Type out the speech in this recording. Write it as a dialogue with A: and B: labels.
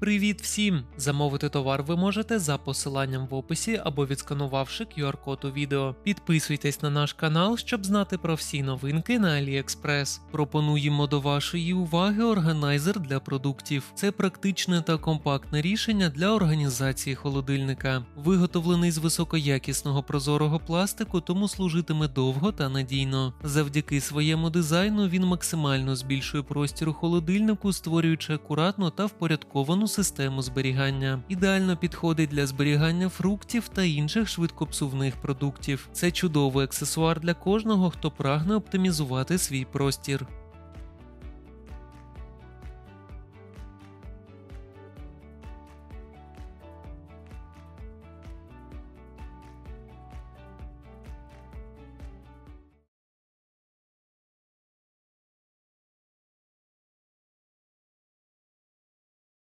A: Привіт всім! Замовити товар ви можете за посиланням в описі або відсканувавши QR-код у відео. Підписуйтесь на наш канал, щоб знати про всі новинки на AliExpress. Пропонуємо до вашої уваги органайзер для продуктів. Це практичне та компактне рішення для організації холодильника. Виготовлений з високоякісного прозорого пластику, тому служитиме довго та надійно. Завдяки своєму дизайну він максимально збільшує простір у холодильнику, створюючи акуратну та впорядковану систему зберігання. Ідеально підходить для зберігання фруктів та інших швидкопсувних продуктів. Це чудовий аксесуар для кожного, хто прагне оптимізувати свій простір.